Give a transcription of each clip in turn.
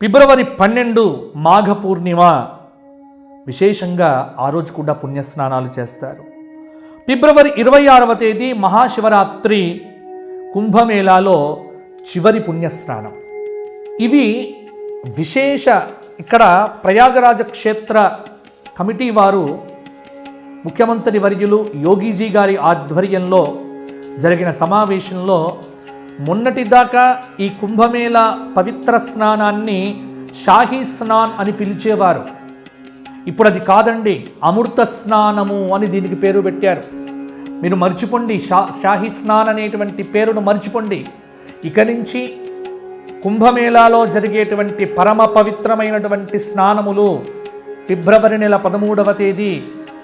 ఫిబ్రవరి పన్నెండు మాఘ పూర్ణిమ విశేషంగా ఆ రోజు కూడా పుణ్యస్నానాలు చేస్తారు. ఫిబ్రవరి ఇరవై ఆరవ తేదీ మహాశివరాత్రి కుంభమేళాలో చివరి పుణ్యస్నానం. ఇవి విశేష ఇక్కడ ప్రయాగరాజ క్షేత్ర కమిటీ వారు ముఖ్యమంత్రి వర్యులు యోగీజీ గారి ఆధ్వర్యంలో జరిగిన సమావేశంలో మొన్నటిదాకా ఈ కుంభమేళ పవిత్ర స్నానాన్ని షాహీ స్నాన్ అని పిలిచేవారు. ఇప్పుడు అది కాదండి అమృత స్నానము అని దీనికి పేరు పెట్టారు. మీరు మర్చిపోండి షా షాహీ స్నాన్ అనేటువంటి పేరును మర్చిపోండి. ఇక నుంచి కుంభమేళాలో జరిగేటువంటి పరమ పవిత్రమైనటువంటి స్నానములు ఫిబ్రవరి నెల పదమూడవ తేదీ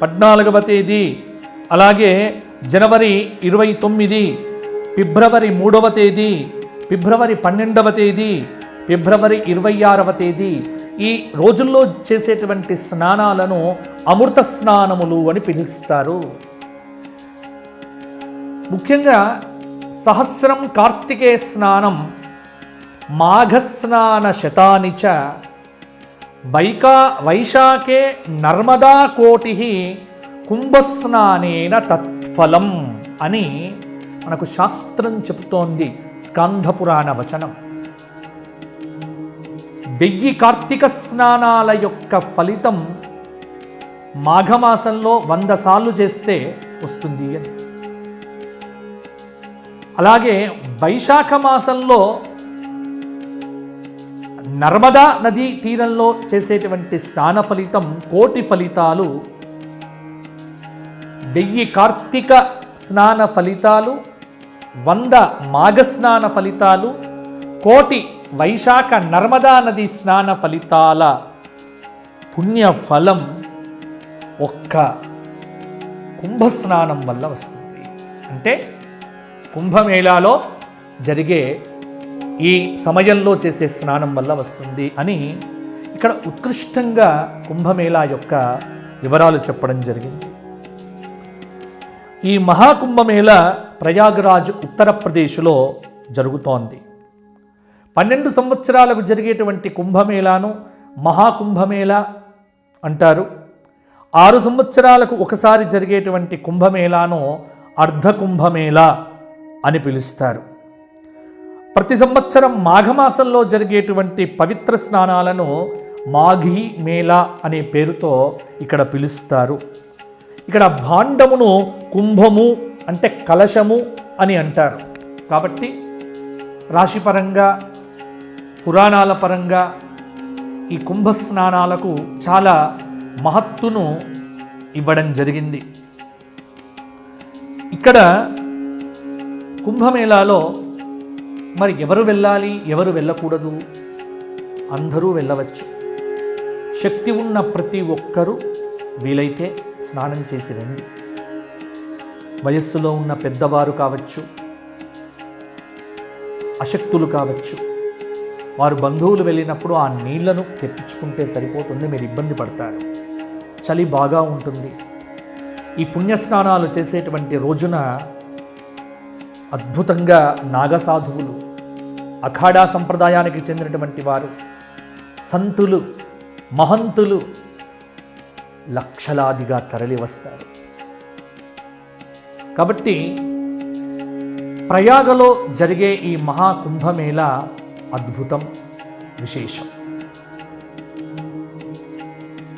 పద్నాలుగవ తేదీ అలాగే జనవరి ఇరవై తొమ్మిది ఫిబ్రవరి మూడవ తేదీ ఫిబ్రవరి పన్నెండవ తేదీ ఫిబ్రవరి ఇరవై ఆరవ తేదీ ఈ రోజుల్లో చేసేటువంటి స్నానాలను అమృత స్నానములు అని పిలుస్తారు. ముఖ్యంగా సహస్రం కార్తికే స్నానం మాఘస్నాన శతానిచ వైకా వైశాఖే నర్మదా కోటి కుంభస్నానేన తత్ఫలం అని మనకు శాస్త్రం చెబుతోంది స్కంధపురాణ వచనం. వెయ్యి కార్తీక స్నానాల యొక్క ఫలితం మాఘమాసంలో వంద సార్లు చేస్తే వస్తుంది అని. అలాగే వైశాఖ మాసంలో నర్మదా నదీ తీరంలో చేసేటువంటి స్నాన ఫలితం కోటి ఫలితాలు వెయ్యి కార్తీక స్నాన ఫలితాలు వంద మాఘ స్నాన ఫలితాలు కోటి వైశాఖ నర్మదా నది స్నాన ఫలితాల పుణ్య ఫలం ఒక్క కుంభస్నానం వల్ల వస్తుంది. అంటే కుంభమేళాలో జరిగే ఈ సమయంలో చేసే స్నానం వల్ల వస్తుంది అని ఇక్కడ ఉత్కృష్టంగా కుంభమేళా యొక్క వివరాలు చెప్పడం జరిగింది. ఈ మహాకుంభమేళ ప్రయాగరాజ్ ఉత్తరప్రదేశ్లో జరుగుతోంది. పన్నెండు సంవత్సరాలకు జరిగేటువంటి కుంభమేళాను మహాకుంభమేళ అంటారు. ఆరు సంవత్సరాలకు ఒకసారి జరిగేటువంటి కుంభమేళాను అర్ధ కుంభమేళ అని పిలుస్తారు. ప్రతి సంవత్సరం మాఘమాసంలో జరిగేటువంటి పవిత్ర స్నానాలను మాఘీ మేళ అనే పేరుతో ఇక్కడ పిలుస్తారు. ఇక్కడ భాండమును కుంభము అంటే కలశము అని అంటారు. కాబట్టి రాశిపరంగా పురాణాల పరంగా ఈ కుంభ స్నానాలకు చాలా మహత్తును ఇవ్వడం జరిగింది. ఇక్కడ కుంభమేళాలో మరి ఎవరు వెళ్ళాలి ఎవరు వెళ్ళకూడదు? అందరూ వెళ్ళవచ్చు. శక్తి ఉన్న ప్రతి ఒక్కరూ వీలైతే స్నానం చేసి రండి. వయస్సులో ఉన్న పెద్దవారు కావచ్చు అశక్తులు కావచ్చు వారు బంధువులు వెళ్ళినప్పుడు ఆ నీళ్ళను తెప్పించుకుంటే సరిపోతుంది మీరు ఇబ్బంది పడతారు. చలి బాగా ఉంటుంది. ఈ పుణ్యస్నానాలు చేసేటువంటి రోజున అద్భుతంగా నాగసాధువులు అఖాడా సంప్రదాయానికి చెందినటువంటి వారు సంతులు మహంతులు లక్షలాదిగా తరలి వస్తారు కాబట్టి ప్రయాగలో జరిగే ఈ మహాకుంభమేళ అద్భుతం విశేషం.